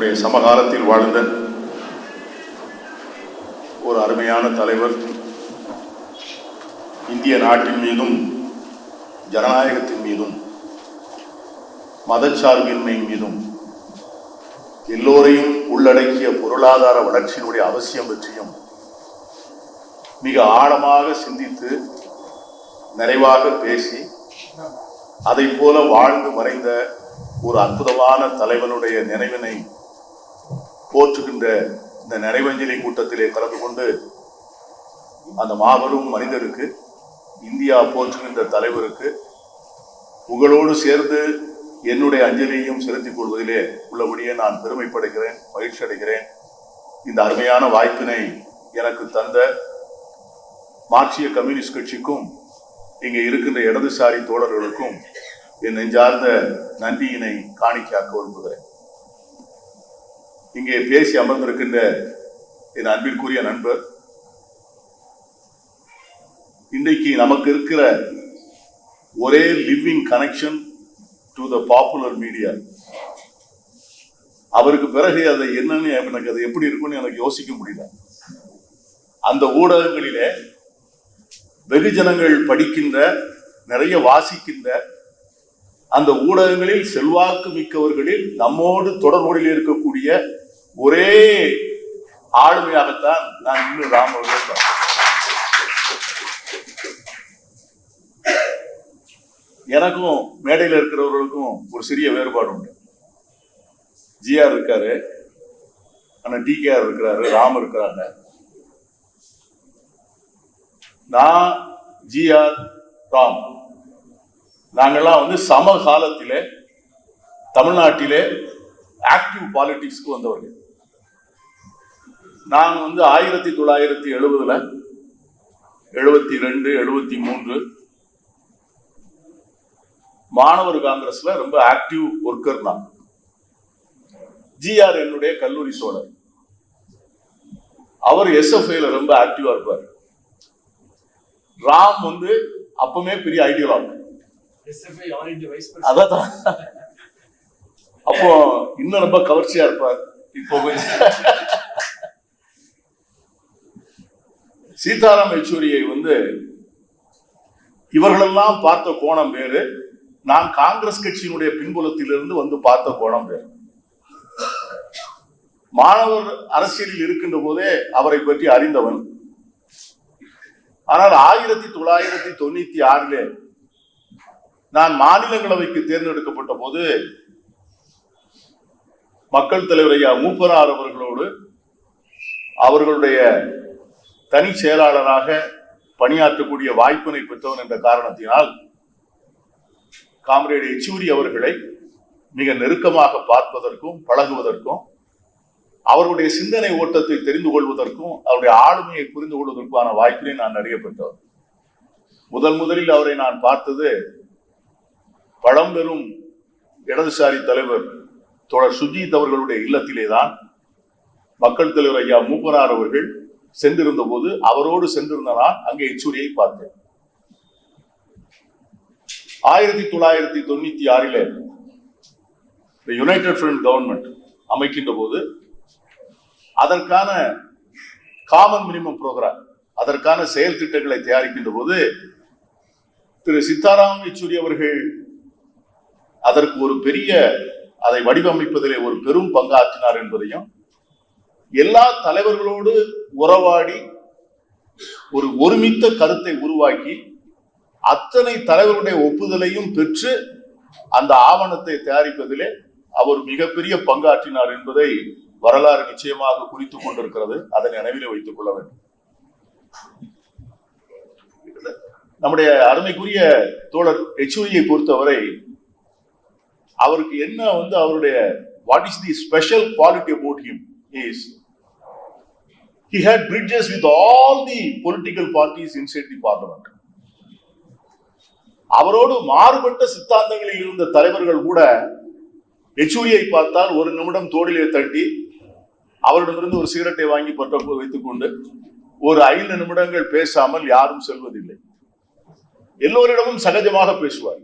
நம்முடைய சமகாலத்தில் வாழ்ந்த ஒரு அருமையான தலைவர் இந்திய நாட்டின் மீதும் ஜனநாயகத்தின் மீதும் மதச்சார்பின்மை மீதும் எல்லோரையும் உள்ளடக்கிய பொருளாதார வளர்ச்சியினுடைய அவசியம் பற்றியும் மிக ஆழமாக சிந்தித்து நிறைவாக பேசி அதை போல வாழ்ந்து மறைந்த ஒரு அற்புதமான தலைவனுடைய நினைவினை போற்றுகின்ற இந்த நிறைவஞ்சலி கூட்டத்திலே கலந்து கொண்டு அந்த மாபெரும் மனிதருக்கு இந்தியா போற்றுகின்ற தலைவருக்கு உங்களோடு சேர்ந்து என்னுடைய அஞ்சலியையும் செலுத்திக் கொள்வதிலே உள்ளபடியே நான் பெருமைப்படுகிறேன் மகிழ்ச்சி அடைகிறேன். இந்த அருமையான வாய்ப்பினை எனக்கு தந்த மார்க்சிய கம்யூனிஸ்ட் கட்சிக்கும் இங்கே இருக்கின்ற இடதுசாரி தோழர்களுக்கும் என் நெஞ்சார்ந்த நன்றியினை காணிக்காக்க விரும்புகிறேன். இங்கே பேசி அமர்ந்திருக்கின்ற என் அன்பிற்குரிய நண்பர் இன்றைக்கு நமக்கு இருக்கிற ஒரே living connection to the popular media அவருக்கு பிறகு அதை என்னன்னு எனக்கு அது எப்படி இருக்கும்னு எனக்கு யோசிக்க முடியல. அந்த ஊடகங்களிலே வெகுஜனங்கள் படிக்கின்ற நிறைய வாசிக்கின்ற அந்த ஊடகங்களில் செல்வாக்கு மிக்கவர்களில் நம்மோடு தொடர்புடைய இருக்கக்கூடிய ஒரே ஆளுமையாகத்தான் நான் இன்னும் ராமர் எனக்கும் மேடையில் இருக்கிறவர்களுக்கும் ஒரு சிறிய வேறுபாடு உண்டு. ஜிஆர் இருக்காரு. அண்ணன் டிகேஆர் இருக்கிறாரு ராம் இருக்கிறாங்க நான் ஜிஆர் ராம். நாங்கள்லாம் வந்து சமகாலத்திலே தமிழ்நாட்டிலே ஆக்டிவ் பாலிடிக்ஸ்க்கு வந்தவர்கள். நான் வந்து ஆயிரத்தி தொள்ளாயிரத்தி எழுபதுல எழுபத்தி ரெண்டு எழுபத்தி மூன்று மாணவர் காங்கிரஸ்ல ரொம்ப ஆக்டிவ் ஒர்க்கர் நான். ஜிஆர் என்னுடைய கல்லூரி சோழர். அவர் எஸ்எஃப்ஐல ரொம்ப ஆக்டிவா இருப்பார். ராம் வந்து அப்பவுமே பெரிய ideologue SFI all India Vice President. அதான். அப்போ இன்னும் ரொம்ப கவர்ச்சியா இருப்பார். இப்போ கொஞ்சம் சீதாராம் யெச்சூரியை வந்து இவர்களெல்லாம் பார்த்த கோணம் வேறு. நான் காங்கிரஸ் கட்சியினுடைய பின்புலத்திலிருந்து வந்து பார்த்த கோணம் வேறு. மாணவர் அரசியலில் இருக்கின்ற போதே அவரை பற்றி அறிந்தவன். ஆனால் ஆயிரத்தி தொள்ளாயிரத்தி தொண்ணூத்தி ஆறிலே நான் மாநிலங்களவைக்கு தேர்ந்தெடுக்கப்பட்ட போது மக்கள் தலைவர் ஐயா மூப்பனார் அவர்களோடு அவர்களுடைய தனி செயலாளராக பணியாற்றக்கூடிய வாய்ப்பினை பெற்றவன் என்ற காரணத்தினால் காம்ரேட் யெச்சூரி அவர்களை மிக நெருக்கமாக பார்ப்பதற்கும் பழகுவதற்கும் அவருடைய சிந்தனை ஓட்டத்தை தெரிந்து கொள்வதற்கும் அவருடைய ஆளுமையை புரிந்து கொள்வதற்கான வாய்ப்பினை நான் நிறைய பெற்றவர் முதல் முதலில் அவரை நான் பார்த்தது பழம்பெரும் இடதுசாரி தலைவர் தோழர் சுஜித் அவர்களுடைய இல்லத்திலே தான் மக்கள் தலைவர் ஐயா மூப்பனார் அவர்கள் சென்றிருந்த போது அவரோடு சென்றிருந்த நான் அங்கே இச்சூரியை பார்த்தேன். ஆயிரத்தி தொள்ளாயிரத்தி தொண்ணூத்தி ஆறிலே யுனைடெட் ஃப்ரண்ட் கவர்மெண்ட் அமைக்கின்ற போது அதற்கான காமன் மினிமம் ப்ரோக்ராம் அதற்கான செயல் திட்டங்களை தயாரிக்கின்ற போது திரு சீதாராம் யெச்சூரி அவர்கள் அதற்கு ஒரு பெரிய அதை வடிவமைப்பதிலே ஒரு பெரும் பங்காற்றினார் என்பதையும் எல்லா தலைவர்களோடு உறவாடி ஒரு ஒருமித்த கருத்தை உருவாக்கி அத்தனை தலைவர்களுடைய ஒப்புதலையும் பெற்று அந்த ஆவணத்தை தயாரிப்பதிலே அவர் மிகப்பெரிய பங்காற்றினார் என்பதை வரலாறு நிச்சயமாக குறித்துக் கொண்டிருக்கிறது. அதை நினைவில் வைத்துக் கொள்ள வேண்டும். நம்முடைய அருமைக்குரிய தோழர் யெச்சூரியை பொறுத்தவரை அவருக்கு என்ன வந்து அவருடைய what is the special quality about him is he had bridges with all the political parties inside the parliament. அவரோடு மாறுபட்ட சித்தாந்தங்களில் இருந்த தலைவர்கள் கூட யெச்சூரியை பார்த்தால் ஒரு நிமிடம் தோடிலே தட்டி அவரிடமிருந்து ஒரு சிகரெட்டை வாங்கி பற்ற வைத்துக் கொண்டு ஒரு ஐந்து நிமிடங்கள் பேசாமல் யாரும் செல்வதில்லை. எல்லோரிடமும் சகஜமாக பேசுவார்.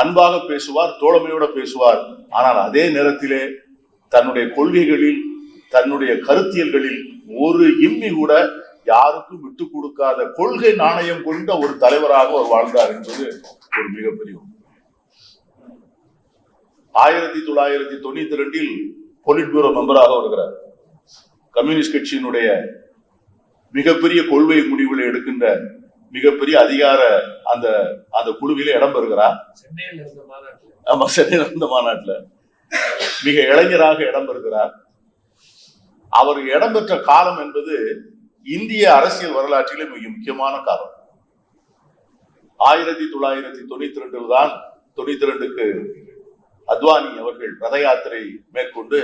அன்பாக பேசுவார் தோழமையோட பேசுவார். ஆனால் அதே நேரத்திலே தன்னுடைய கொள்கைகளில் தன்னுடைய கருத்தியல்களில் ஒரு இம்மி கூட யாருக்கும் விட்டு கொடுக்காத கொள்கை நாணயம் கொண்ட ஒரு தலைவராக அவர் வாழ்ந்தார் என்பது ஒரு மிகப்பெரிய. ஆயிரத்தி தொள்ளாயிரத்தி தொண்ணூத்தி ரெண்டில் பொலிட் பியூரோ மெம்பராக வருகிறார். கம்யூனிஸ்ட் கட்சியினுடைய மிகப்பெரிய கொள்கை முடிவுகளை எடுக்கின்ற மிகப்பெரிய அதிகார அந்த அந்த குழுவிலே இடம் பெறுகிறார். இருந்த ஆமா சென்னையில் நடந்த மாநாட்டுல. மிக இளைஞராக இடம் பெறுகிறார். அவர் இடம்பெற்ற காலம் என்பது இந்திய அரசியல் வரலாற்றிலே மிக முக்கியமான காலம். ஆயிரத்தி தொள்ளாயிரத்தி தொண்ணூத்தி ரெண்டில் தான் தொண்ணூத்தி ரெண்டுக்கு அத்வானி அவர்கள் ரத யாத்திரை மேற்கொண்டு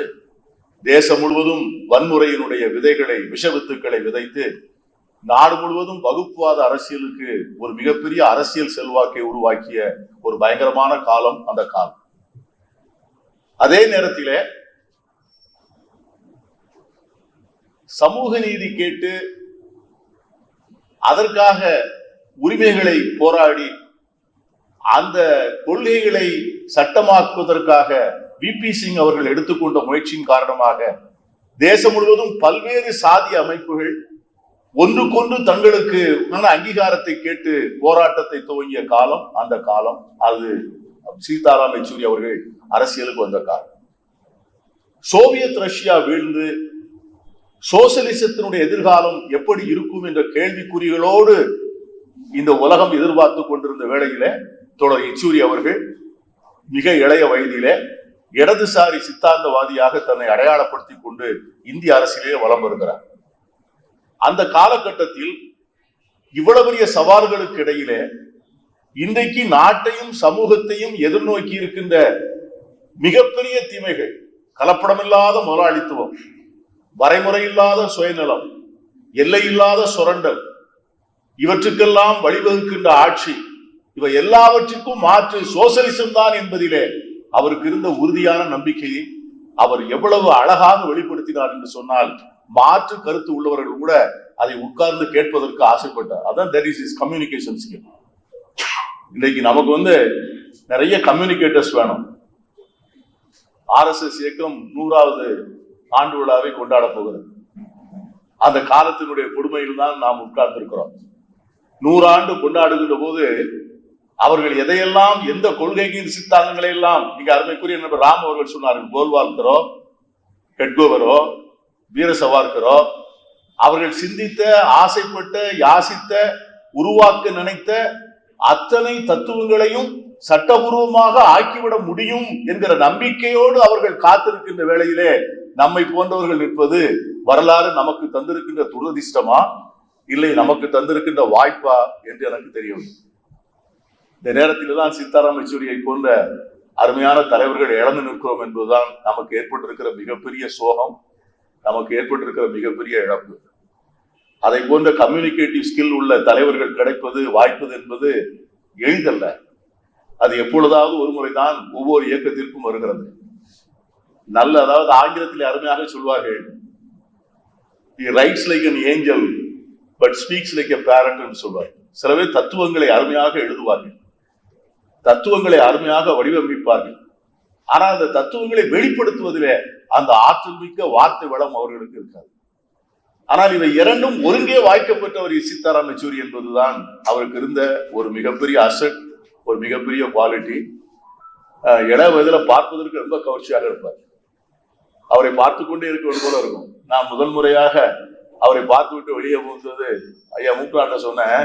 தேசம் முழுவதும் வன்முறையினுடைய விதைகளை விஷவித்துக்களை விதைத்து நாடு முழுவதும் வகுப்புவாத அரசியலுக்கு ஒரு மிகப்பெரிய அரசியல் செல்வாக்கை உருவாக்கிய ஒரு பயங்கரமான காலம் அந்த காலம். அதே நேரத்திலே சமூக நீதி கேட்டு அதற்காக உரிமைகளை போராடி அந்த கொள்கைகளை சட்டமாக்குவதற்காக பிபி சிங் அவர்கள் எடுத்துக்கொண்ட முயற்சியின் காரணமாக தேசம் முழுவதும் பல்வேறு சாதி அமைப்புகள் ஒன்றுக்கொன்று தங்களுக்கு அங்கீகாரத்தை கேட்டு போராட்டத்தை துவங்கிய காலம் அந்த காலம் அது சீதாராம் யெச்சூரி அவர்கள் அரசியலுக்கு வந்த காலம். சோவியத் ரஷ்யா வீழ்ந்து சோசியலிசத்தினுடைய எதிர்காலம் எப்படி இருக்கும் என்ற கேள்விக்குறிகளோடு இந்த உலகம் எதிர்பார்த்து கொண்டிருந்த வேளையிலே தொடர் யெச்சூரி அவர்கள் மிக இளைய வயதிலே இடதுசாரி சித்தாந்தவாதியாக தன்னை அடையாளப்படுத்திக் கொண்டு இந்திய அரசியலே வலம் வருகிறார். அந்த காலகட்டத்தில் இவ்வளவு பெரிய சவால்களுக்கு இடையிலே இன்றைக்கு நாட்டையும் சமூகத்தையும் எதிர்நோக்கி இருக்கின்ற மிகப்பெரிய தீமைகள் கலப்படமில்லாத முதலாளித்துவம் வரைமுறை இல்லாத சுயநலம் எல்லையில்லாத சுரண்டல் இவற்றுக்கெல்லாம் வழிவகுக்கின்ற ஆட்சி இவை எல்லாவற்றிற்கும் மாற்று சோசலிசம் தான் என்பதிலே அவருக்கு இருந்த உறுதியான நம்பிக்கையை அவர் எவ்வளவு அழகாக வெளிப்படுத்தினார் என்று சொன்னால் மாற்று கருத்து உள்ளவர்கள் கூட அதை உட்கார்ந்து கேட்பதற்கு ஆசைப்பட்டார். அதான் there is is communication skill இன்னைக்கு நமக்கு வந்து நிறைய கம்யூனிகேட்டர்ஸ் வேணும். ஆர்எஸ்எஸ் இயக்கம் நூறாவது ஆண்டு விழாவை கொண்டாட போகிறது. அந்த காலத்தினுடைய கொடுமையில் தான் நாம் உட்கார்ந்திருக்கிறோம். நூறாண்டு கொண்டாடுகின்ற போது அவர்கள் எதையெல்லாம் எந்த கொள்கையின் சித்தாந்தங்களை எல்லாம் இங்க அருமைக்குரிய நண்பர் ராம் அவர்கள் சொன்னார்கள் கோல்வால்கரோ ஹெட்கோவரோ வீர சவார்கரோ அவர்கள் சிந்தித்த ஆசைப்பட்ட யாசித்த உருவாக்க நினைத்த அத்தனை தத்துவங்களையும் சட்டபூர்வமாக ஆக்கிவிட முடியும் என்கிற நம்பிக்கையோடு அவர்கள் காத்திருக்கின்ற வேளையிலே நம்மை போன்றவர்கள் நிற்பது வரலாறு நமக்கு தந்திருக்கின்ற துரதிர்ஷ்டமா? இல்லை நமக்கு தந்திருக்கின்ற வாய்ப்பா என்று எனக்கு தெரியவில்லை. இந்த நேரத்தில் தான் சீதாராம் யெச்சூரியை போன்ற அருமையான தலைவர்கள் இழந்து நிற்கிறோம் என்பதுதான் நமக்கு ஏற்பட்டிருக்கிற மிகப்பெரிய சோகம் நமக்கு ஏற்பட்டிருக்கிற மிகப்பெரிய இழப்பு. அதை போன்ற கம்யூனிகேட்டிவ் ஸ்கில் உள்ள தலைவர்கள் கிடைப்பது வாய்ப்பது என்பது எளிதல்ல. அது எப்பொழுதாவது ஒரு முறைதான் ஒவ்வொரு இயக்கத்திற்கும் வருகிறது. நல்ல அதாவது ஆங்கிலத்தில் அருமையாக சொல்வார்கள். Writes like an angel but speaks like a parent என்று சொல்வார் சில பேர் தத்துவங்களை அருமையாக எழுதுவார்கள். தத்துவங்களை அருமையாக வடிவமைப்பார்கள். ஆனால் அந்த தத்துவங்களை வெளிப்படுத்துவதிலே அந்த ஆற்றல் மிக்க வார்த்தை வளம் அவர்களுக்கு இருக்காது. ஆனால் இவை இரண்டும் ஒருங்கே வாய்க்கப்பட்டவர் சீதாராம் யெச்சூரி என்பதுதான் அவருக்கு இருந்த ஒரு மிகப்பெரிய அசட் ஒரு மிகப்பெரிய குவாலிட்டி இள வயதில் பார்ப்பதற்கு ரொம்ப கவர்ச்சியாக இருப்பார். அவரை பார்த்து கொண்டே இருக்கிறது போல இருக்கும். நான் முதல் முறையாக அவரை பார்த்து விட்டு வெளியே போகும்போது ஐயா மூக்காண்ட சொன்னேன்.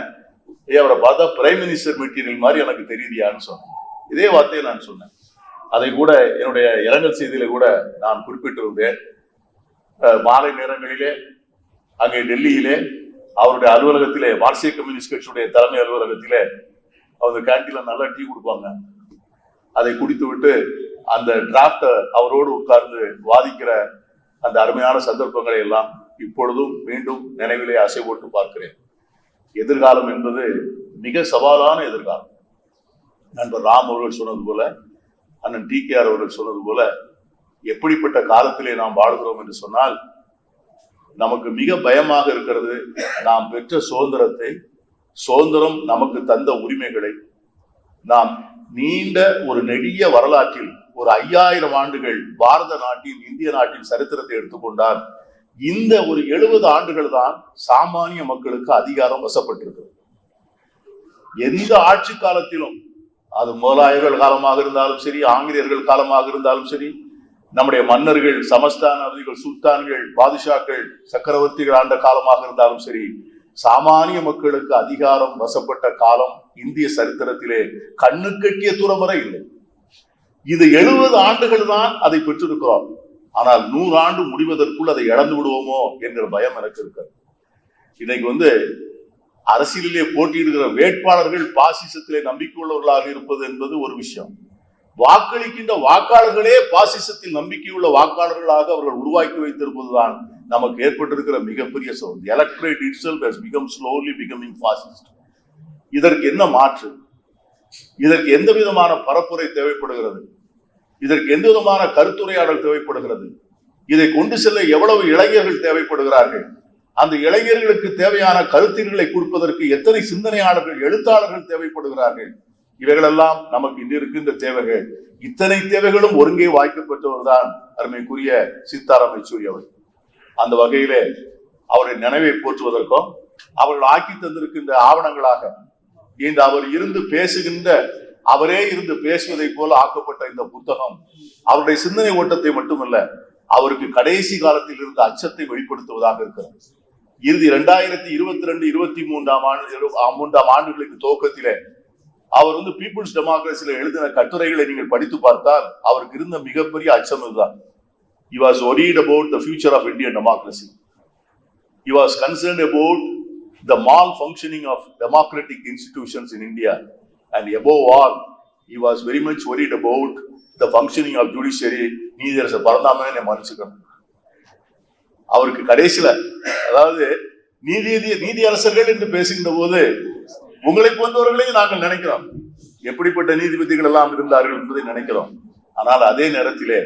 ஐயா அவரை பார்த்தா பிரைம் மினிஸ்டர் மெட்டீரியல் மாதிரி எனக்கு தெரியுதியான்னு சொன்னேன். இதே வார்த்தையை நான் சொன்னேன். அதை கூட என்னுடைய இரங்கல் செய்தியில கூட நான் குறிப்பிட்டிருந்தேன். மாலை நேரங்களிலே அங்கே டெல்லியிலே அவருடைய அலுவலகத்திலே மார்க்சிய கம்யூனிஸ்ட் கட்சியுடைய தலைமை அலுவலகத்திலே அவங்க கேண்டீன்ல நல்லா டீ கொடுப்பாங்க. அதை குடித்து விட்டு அந்த டிராப்டை அவரோடு உட்கார்ந்து வாதிக்கிற அந்த அருமையான சந்தர்ப்பங்களை எல்லாம் இப்பொழுதும் மீண்டும் நினைவிலே அசை போட்டு பார்க்கிறேன். எதிர்காலம் என்பது மிக சவாலான எதிர்காலம். நண்பர் ராம் அவர்கள் சொன்னது போல அண்ணன் டி கே அவர்கள் சொன்னது போல எப்படிப்பட்ட காலத்திலே நாம் வாழ்கிறோம் என்று சொன்னால் நமக்கு மிக பயமாக இருக்கிறது நாம் பெற்ற சுதந்திரத்தை சுதந்திரம் நமக்கு தந்த உரிமைகளை. நாம் நீண்ட ஒரு நெடிய வரலாற்றில் ஒரு ஐயாயிரம் ஆண்டுகள் பாரத நாட்டின் இந்திய நாட்டின் சரித்திரத்தை எடுத்துக்கொண்டால் இந்த ஒரு எழுபது ஆண்டுகள் தான் சாமானிய மக்களுக்கு அதிகாரம் வசப்பட்டிருக்கிறது. எந்த ஆட்சி காலத்திலும் அது முகலாயர்கள் காலமாக இருந்தாலும் சரி ஆங்கிலேயர்கள் காலமாக இருந்தாலும் சரி நம்முடைய மன்னர்கள் சமஸ்தானாதிகள் சுல்தான்கள் பாதுஷாக்கள் சக்கரவர்த்திகள் ஆண்ட காலமாக இருந்தாலும் சரி சாமானிய மக்களுக்கு அதிகாரம் வசப்பட்ட காலம் இந்திய சரித்திரத்திலே கண்ணு கட்டிய தூரம் வரை இல்லை. இது எழுபது ஆண்டுகள் தான் அதை பெற்றிருக்கிறோம். ஆனால் நூறு ஆண்டு முடிவதற்குள் அதை இழந்து விடுவோமோ என்கிற பயம் எனக்கு இருக்கு இன்னைக்கு வந்து அரசியலிலே போட்டியிடுகிற வேட்பாளர்கள் பாசிசத்திலே நம்பிக்கையுள்ளவர்களாக இருப்பது என்பது ஒரு விஷயம். வாக்களிக்கின்ற வாக்காளர்களே பாசிசத்தில் நம்பிக்கையுள்ள வாக்காளர்களாக அவர்கள் உருவாக்கி வைத்திருப்பதுதான் நமக்கு ஏற்பட்டிருக்கிற மிகப்பெரிய சோதனை electorate it has become slowly becoming fascist இதற்கு என்ன மாற்று? இதற்கு எந்த விதமான பரப்புரை தேவைப்படுகிறது? இதற்கு எந்த விதமான கருத்துரையாடல் தேவைப்படுகிறது? இதை கொண்டு செல்ல எவ்வளவு இளைஞர்கள் தேவைப்படுகிறார்கள்? அந்த இளைஞர்களுக்கு தேவையான கருத்தீர்களை கொடுப்பதற்கு எத்தனை சிந்தனையாளர்கள் எழுத்தாளர்கள் தேவைப்படுகிறார்கள்? இவைகளெல்லாம் நமக்கு இன்று இருக்கின்ற தேவைகள். இத்தனை தேவைகளும் ஒருங்கே வாய்க்கப்பட்டவர்தான் அருமைக்குரிய சீதாராம் யெச்சூரி அவர் அந்த வகையிலே அவருடைய நினைவை போற்றுவதற்கும் அவர்கள் ஆக்கி தந்திருக்கின்ற ஆவணங்களாக இந்த அவர் இருந்து பேசுகின்ற அவரே இருந்து பேசுவதை போல ஆக்கப்பட்ட இந்த புத்தகம் அவருடைய சிந்தனை ஓட்டத்தை மட்டுமல்ல அவருக்கு கடைசி காலத்தில் இருந்த அச்சத்தை வெளிப்படுத்துவதாக இருக்கிறது இறுதி இரண்டாயிரத்தி இருபத்தி ரெண்டு இருபத்தி மூன்றாம் ஆண்டு மூன்றாம் ஆண்டுகளுக்கு துவக்கத்திலே அவர் வந்து பீப்புள்ஸ் டெமோக்ரஸில எழுதின கட்டுரைகளை நீங்கள் படித்து பார்த்தால் அவருக்கு இருந்த மிகப்பெரிய அச்சம் இதுதான் he was worried about the future of Indian democracy. He was concerned about the malfunctioning of democratic institutions in India. And above all, he was very much worried about the functioning of judiciary. நீதியரச பரந்தாமனே மன்னிச்சுக்கணும் அவருக்கு கடைசியில அதாவது நீதி நீதியரசர்கள் என்று பேசுகின்ற போது உங்களை போன்றவர்களையும் நாங்கள் நினைக்கிறோம். எப்படிப்பட்ட நீதிபதிகள் எல்லாம் இருந்தார்கள் என்பதை நினைக்கிறோம். ஆனால் அதே நேரத்திலே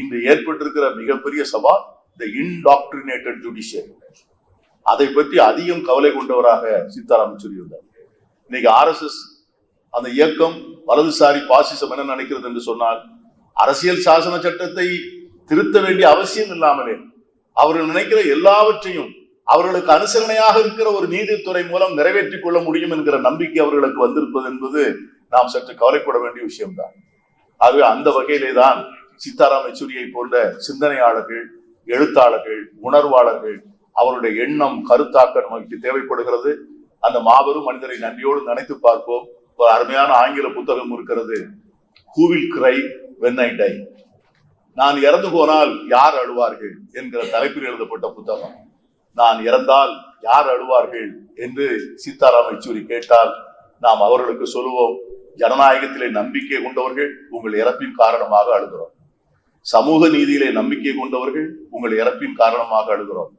இன்று ஏற்பட்டிருக்கிற மிகப்பெரிய சவால் இந்த இன்டாக்டினேட்டட் ஜுடிஷியரி அதை பற்றி அதிகம் கவலை கொண்டவராக சீதாராம் சொல்லியிருந்தார் இருந்தார். இன்னைக்கு ஆர்எஸ்எஸ் அந்த இயக்கம் வலதுசாரி பாசிசம் என்ன நினைக்கிறது என்று சொன்னால் அரசியல் சாசன சட்டத்தை திருத்த வேண்டிய அவசியம் இல்லாமலே அவர்கள் நினைக்கிற எல்லாவற்றையும் அவர்களுக்கு அனுசரணையாக இருக்கிற ஒரு நீதித்துறை மூலம் நிறைவேற்றிக் கொள்ள முடியும் என்கிற நம்பிக்கை அவர்களுக்கு வந்திருப்பது என்பது நாம் சற்று கவலைப்பட வேண்டிய விஷயம்தான். ஆகவே அந்த வகையிலே தான் சீதாராம் யெச்சூரியை போன்ற சிந்தனையாளர்கள் எழுத்தாளர்கள் உணர்வாளர்கள் அவருடைய எண்ணம் கருத்தாக்கம் நமக்கு தேவைப்படுகிறது. அந்த மாபெரும் மனிதரை நன்றியோடு நினைத்து பார்ப்போம். ஒரு அருமையான ஆங்கில புத்தகம் இருக்கிறது ஹூவில் கிரை வென் ஐ டை நான் இறந்து போனால் யார் அழுவார்கள் என்கிற தலைப்பில் எழுதப்பட்ட புத்தகம். நான் இறந்தால் யார் அழுவார்கள் என்று சீதாராம் யெச்சூரி கேட்டால் நாம் அவர்களுக்கு சொல்லுவோம் ஜனநாயகத்திலே நம்பிக்கை கொண்டவர்கள் உங்கள் இறப்பின் காரணமாக அழுகிறோம். சமூக நீதியிலே நம்பிக்கை கொண்டவர்கள் உங்கள் இறப்பின் காரணமாக அழுகிறோம்.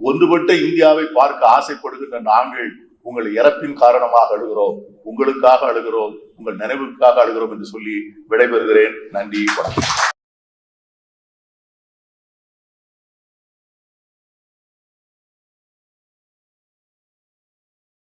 ஒன்றுபட்ட இந்தியாவை பார்க்க ஆசைப்படுகின்ற நாங்கள் உங்கள் இறப்பின் காரணமாக அழுகிறோம் உங்களுக்காக அழுகிறோம் உங்கள் நினைவுக்காக அழுகிறோம் என்று சொல்லி விடைபெறுகிறேன். நன்றி வணக்கம்.